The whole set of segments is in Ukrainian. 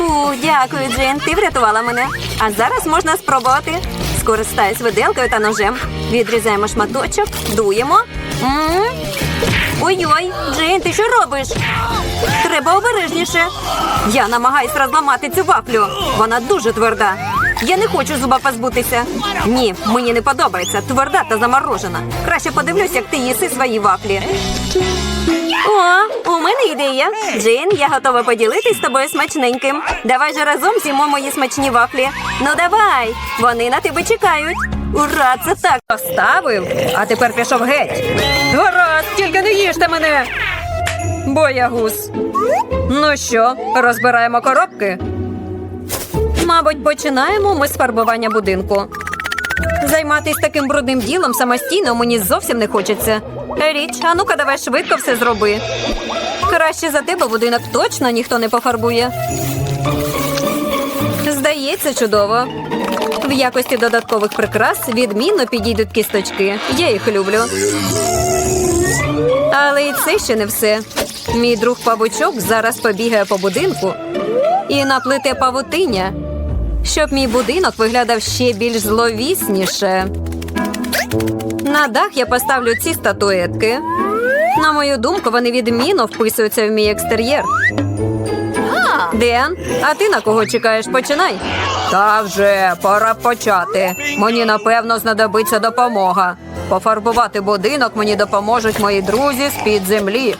Фу, дякую, Джейн. Ти врятувала мене. А зараз можна спробувати. Скористаюсь виделкою та ножем. Відрізаємо шматочок, дуємо. Ой-ой, Джейн, ти що робиш? Треба обережніше. Я намагаюсь розламати цю вафлю. Вона дуже тверда. Я не хочу зуба позбутися. Ні, мені не подобається. Тверда та заморожена. Краще подивлюсь, як ти їси свої вафлі. О, у мене ідея. Джейн, я готова поділитись з тобою смачненьким. Давай же разом з'їмо мої смачні вафлі. Ну давай, вони на тебе чекають. Ура, це так поставив. А тепер пішов геть. Гаразд, тільки не їжте мене. Боягуз. Ну що, розбираємо коробки? Мабуть, починаємо ми з фарбування будинку. Займатись таким брудним ділом самостійно мені зовсім не хочеться. Річ, а ну-ка давай швидко все зроби. Краще за тебе будинок точно ніхто не пофарбує. Здається, чудово. В якості додаткових прикрас відмінно підійдуть кісточки. Я їх люблю. Але і це ще не все. Мій друг павучок зараз побігає по будинку і наплете павутиння, щоб мій будинок виглядав ще більш зловісніше. На дах я поставлю ці статуетки. На мою думку, вони відмінно вписуються в мій екстер'єр. Ден, а ти на кого чекаєш? Починай. Та вже пора почати. Мені напевно знадобиться допомога. Пофарбувати будинок мені допоможуть мої друзі з під землі.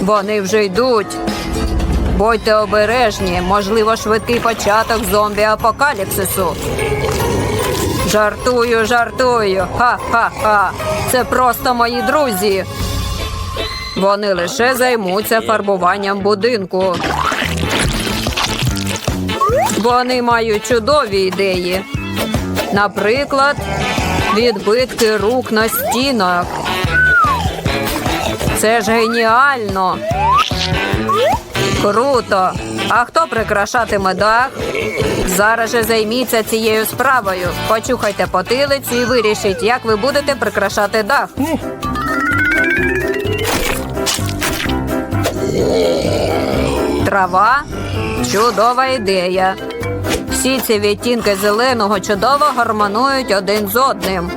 Вони вже йдуть. Будьте обережні, можливо, швидкий початок зомбі-апокаліпсису. Жартую, жартую. Ха-ха-ха. Це просто мої друзі. Вони лише займуться фарбуванням будинку. Вони мають чудові ідеї. Наприклад, відбитки рук на стінах. Це ж геніально. Круто. А хто прикрашатиме дах? Зараз же займіться цією справою. Почухайте потилицю і вирішіть, як ви будете прикрашати дах. Трава чудова ідея. Всі ці відтінки зеленого чудово гармонують один з одним.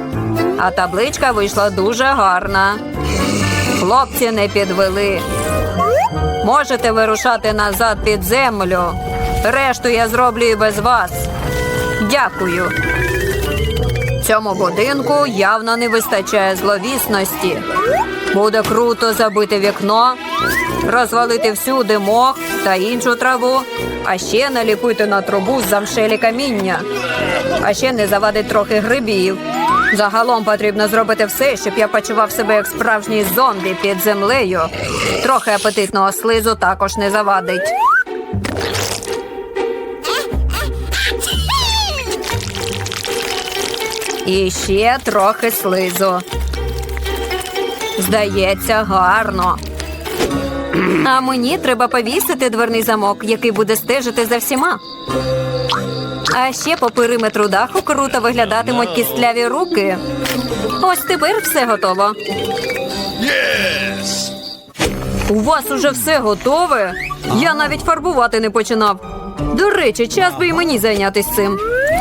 А табличка вийшла дуже гарна. Хлопці не підвели. Можете вирушати назад під землю. Решту я зроблю і без вас. Дякую. Цьому будинку явно не вистачає зловісності. Буде круто забити вікно, розвалити всюди мох та іншу траву, а ще наліпити на трубу з замшелі каміння. А ще не завадить трохи грибів. Загалом потрібно зробити все, щоб я почував себе як справжній зомбі під землею. Трохи апетитного слизу також не завадить. І ще трохи слизу. Здається, гарно. А мені треба повісити дверний замок, який буде стежити за всіма. А ще по периметру даху круто виглядатимуть кістляві руки. Ось тепер все готово. У вас уже все готове? Я навіть фарбувати не починав. До речі, час би і мені зайнятися цим.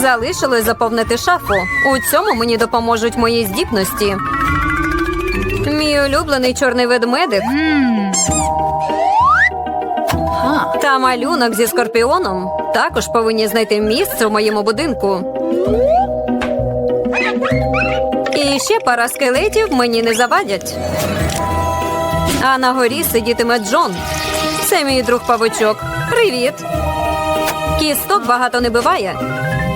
Залишилось заповнити шафу. У цьому мені допоможуть мої здібності. Мій улюблений чорний ведмедик. Та малюнок зі скорпіоном також повинні знайти місце в моєму будинку. І ще пара скелетів мені не завадять. А на горі сидітиме Джон. Це мій друг павучок. Привіт. Кісток багато не буває.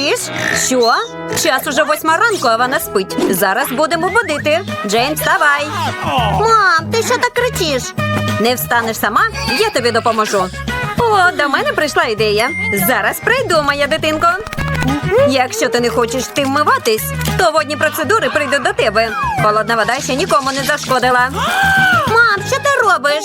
Спиш? Що? Час уже восьма ранку, а вона спить. Зараз будемо будити. Джейн, вставай. Мам, ти що так кричиш? Не встанеш сама? Я тобі допоможу. О, до мене прийшла ідея. Зараз прийду, моя дитинко. Якщо ти не хочеш ти вмиватись, то водні процедури прийдуть до тебе. Холодна вода ще нікому не зашкодила. Мам, що ти робиш?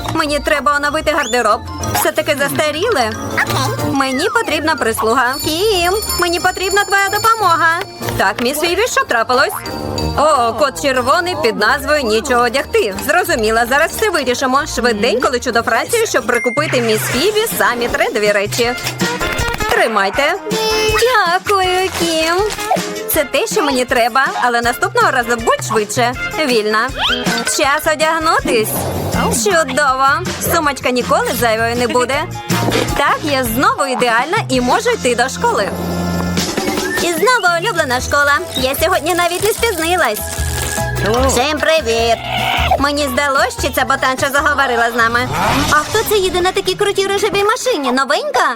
Мені треба оновити гардероб. Все таки застаріле. Мені потрібна прислуга. Кім, мені потрібна твоя допомога. Так, міс Фіві, що трапилось? О, кот червоний під назвою Нічого одягти. Зрозуміла, зараз все вирішимо. Швиденько лечу до Франції, щоб прикупити міс Фібі самі трендові речі. Тримайте. Дякую, Кім. Це те, що мені треба, але наступного разу будь швидше. Вільна. Час одягнутись. Чудово. Сумочка ніколи зайвою не буде. Так, я знову ідеальна і можу йти до школи. І знову улюблена школа. Я сьогодні навіть не спізнилась. Всім привіт! Мені здалось, що ця ботанча заговорила з нами. А хто це їде на такій крутій рожевій машині? Новенька?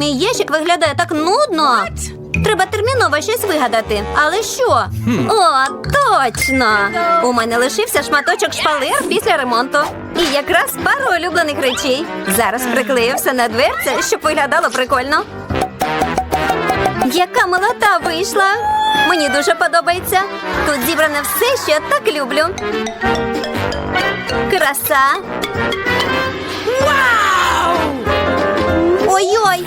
Мій ящик виглядає так нудно. Треба терміново щось вигадати. Але що? О, точно! У мене лишився шматочок шпалер після ремонту. І якраз пару улюблених речей. Зараз приклею все на дверце, щоб виглядало прикольно. Яка молота вийшла! Мені дуже подобається. Тут зібране все, що я так люблю. Краса. Ой-ой,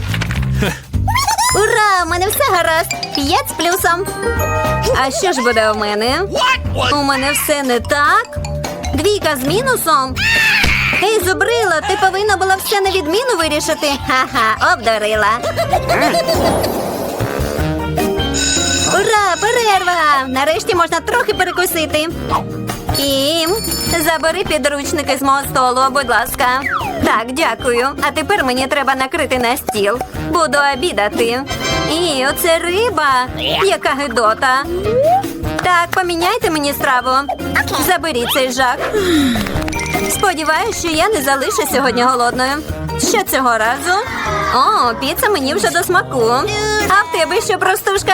Ура! У мене все гаразд. П'ять з плюсом. А що ж буде у мене? У мене все не так. Двійка з мінусом. Ей, зубрила, ти повинна була все на відміну вирішити. Ха-ха, обдарила. Ура, перерва! Нарешті можна трохи перекусити. Кім, забери підручники з мого столу, будь ласка. Так, дякую. А тепер мені треба накрити на стіл. Буду обідати. І оце риба. Яка гидота. Так, поміняйте мені страву. Заберіть цей жах. Сподіваюсь, що я не залишу сьогодні голодною. Що цього разу? О, піца мені вже до смаку. А в тебе що, простушка?